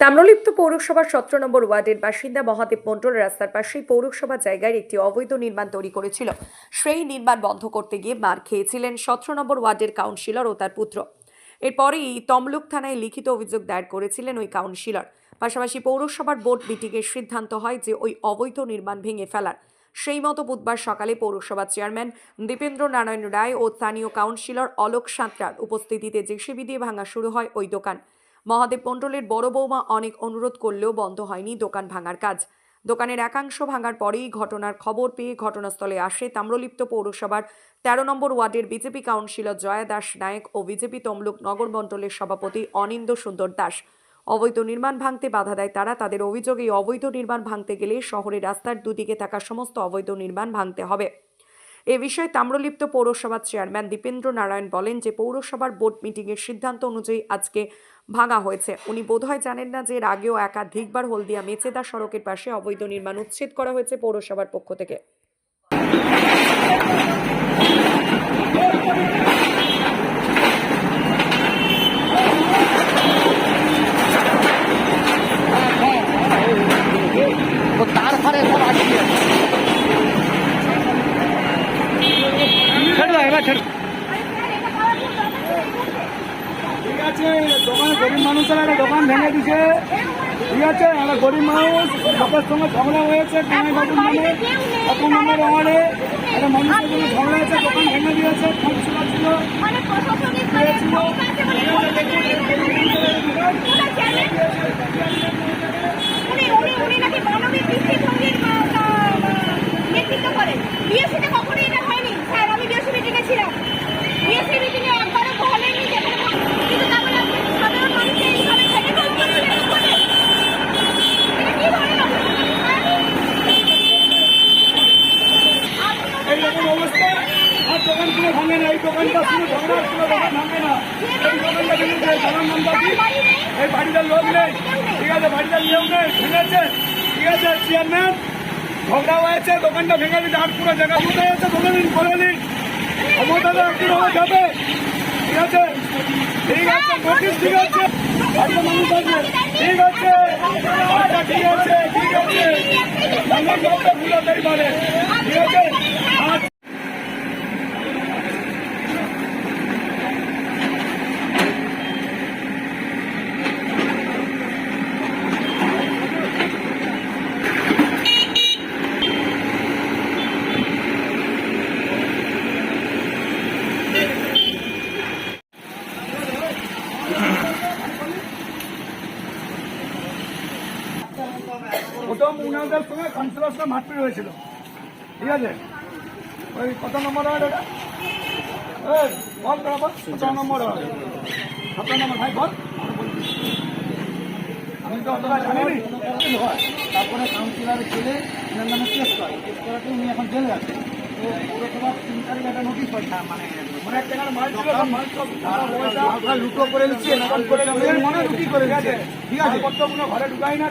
তাম্রলিপ্ত পৌরসভার সতেরো নম্বর ওয়ার্ডের বাসিন্দা মহাদেব মণ্ডল রাস্তার পাশেই পৌরসভা জায়গায় একটি অবৈধ নির্মাণ তৈরি করেছিল। সেই নির্মাণ বন্ধ করতে গিয়ে মার খেয়েছিলেন সতেরো নম্বর ওয়ার্ডের কাউন্সিলর ও তার পুত্র। এরপরেই তমলুক থানায় লিখিত অভিযোগ দায়ের করেছিলেন ওই কাউন্সিলর। পাশাপাশি পৌরসভার বোর্ড মিটিংয়ের সিদ্ধান্ত হয় যে ওই অবৈধ নির্মাণ ভেঙে ফেলার। সেই মতো বুধবার সকালে পৌরসভা চেয়ারম্যান দীপেন্দ্র নারায়ণ রায় ও স্থানীয় কাউন্সিলর অলোক সাঁতরার উপস্থিতিতে জেসিবি দিয়ে ভাঙা শুরু হয় ওই দোকান। মহাদেব মণ্ডলের বড় বৌমা অনেক অনুরোধ করলেও বন্ধ হয়নি দোকান ভাঙার কাজ। দোকানের একাংশ ভাঙার পরেই ঘটনার খবর পেয়ে ঘটনাস্থলে আসে তাম্রলিপ্ত পৌরসভার তেরো নম্বর ওয়ার্ডের বিজেপি কাউন্সিলর জয়া দাস নায়ক ও বিজেপি তমলুক নগর মণ্ডলের সভাপতি অনিন্দ সুন্দর দাস। অবৈধ নির্মাণ ভাঙতে বাধা দেয় তারা, তাদের অভিযোগ অবৈধ নির্মাণ ভাঙতে গেলে শহরের রাস্তার দুদিকে থাকা সমস্ত অবৈধ নির্মাণ ভাঙতে হবে। এ বিষয়ে তাম্রলিপ্ত পৌরসভার চেয়ারম্যান দীপেন্দ্র নারায়ণ বলেন যে পৌরসভার বোর্ড মিটিংয়ের সিদ্ধান্ত অনুযায়ী আজকে ভাঙা হয়েছে। উনি বোধহয় জানেন না যে এর আগেও একাধিকবার হলদিয়া মেচেদা সড়কের পাশে অবৈধ নির্মাণ উচ্ছেদ করা হয়েছে পৌরসভার পক্ষ থেকে ও তার ফারে সব আটকে আছে ছেড়ে ঠিক আছে, দোকান গরিব মানুষের একটা দোকান ভেঙে দিছে ঠিক আছে, একটা গরিব মানুষ লোকের সঙ্গে ঝগড়া হয়েছে, কানাই বাবুর নামে এক নম্বর ওয়ার্ডে একটা মানুষের জন্য ঝগড়া হয়েছে, দোকান ভেঙে দিয়েছে কাউন্সিলর ছিল মানে প্রশাসনিক মানে লোক আছে মানে উনি উনি উনি নাকি মানবিক দৃষ্টিভঙ্গির আহ, আহ, নেতৃত্ব করেন বিএসসিতে কখনোই এটা হয়নি স্যার আমি বিএসসি মিটিংয়ে ছিলাম বিএসসি মিটিংয়ে একবারও বলেননি যেখানে কিন্তু তারপরে আপনি সাধারণ মানুষকে এইভাবে ছেড়ে দেন এটা কি ধরনের অবস্থা? এইরকম অবস্থা আর দোকান কোনো ভাঙে না এই দোকানটা শুধু ঝগড়া হচ্ছিল দোকান ভাঙে না এই দোকানটা ভেঙেছে জানার নাম্বার এই বাড়িটার লোক নেই ঠিক আছে বাড়িটার নিয়ম নেই ভেঙেছে ঠিক আছে চেয়ারম্যান ঝগড়া হয়েছে দোকানটা ভেঙে দিতে আর পুরো জায়গা আছে বলে দিন বলে দিন ক্ষমতাটা একটু হবে যাবে ঠিক আছে ঠিক আছে নোটিশ ঠিক আছে মানুষ আছে ঠিক আছে আচ্ছা ঠিক আছে ঠিক আছে আমার জবটা ভুল হতেই পারে ঠিক আছে আচ্ছা প্রথম উনাদের সঙ্গে কাউন্সিলর সঙ্গে হয়েছিল। ঠিক আছে? ওই কত নম্বর হয় এটা? এই, বল বাবা, কত নম্বর হয় কত নম্বর ভাই বল। আমি তো অতটা জানি নি। তারপরে কাউন্সিলার ছেলে ওনার নামে কেস করে। কেস করাতে উনি এখন জেলে আছে লুটো করে নিচ্ছে মনে লুটি করে ঠিক আছে ঘরে ঢুকাই না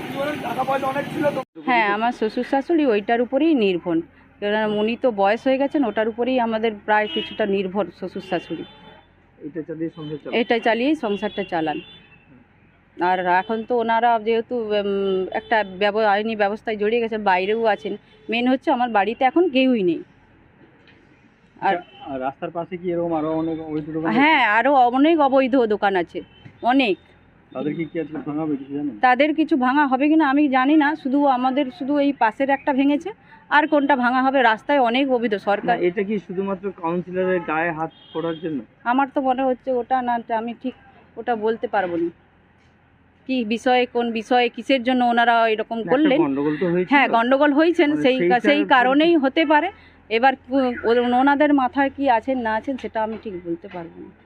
টাকা পয়সা অনেক ছিল হ্যাঁ আমার শ্বশুর শাশুড়ি ওইটার উপরেই নির্ভর। কেননা উনি তো বয়স হয়ে গেছেন ওটার উপরেই আমাদের প্রায় কিছুটা নির্ভর শ্বশুর শাশুড়ি। এটা চালিয়েই সংসারটা চালান। আর এখন তো ওনারা যেহেতু একটা ব্যব আইনি ব্যবস্থায় জড়িয়ে গেছে বাইরেও আছেন মেন হচ্ছে আমার বাড়িতে এখন কেউই নেই। আর আর রাস্তার পাশে কি এরকম আরও অনেক অবৈধ দোকান হ্যাঁ আরও অনেক অবৈধ দোকান আছে অনেক। তাদের কি কি আজকে ভাঙাবে কিছু জানেন? তাদের কিছু ভাঙা হবে কিনা আমি জানি না শুধু আমাদের শুধু এই পাশের একটা ভেঙেছে আর কোনটা ভাঙা হবে রাস্তায় অনেক অবৈধ সরকার। এটা কি শুধুমাত্র কাউন্সিলরের গায়ে হাত পড়ার জন্য? আমার তো মনে হচ্ছে ওটা না আমি ঠিক ওটা বলতে পারব না। কি বিষয়ে কোন বিষয়ে কিসের জন্য ওনারা এরকম করলেন? হ্যাঁ গন্ডগোল হয়েছেন মানে সেই সেই কারণেই হতে পারে। এবার ওনাদের মাথায় কি আছেন না আছেন সেটা আমি ঠিক বলতে পারব না আছে।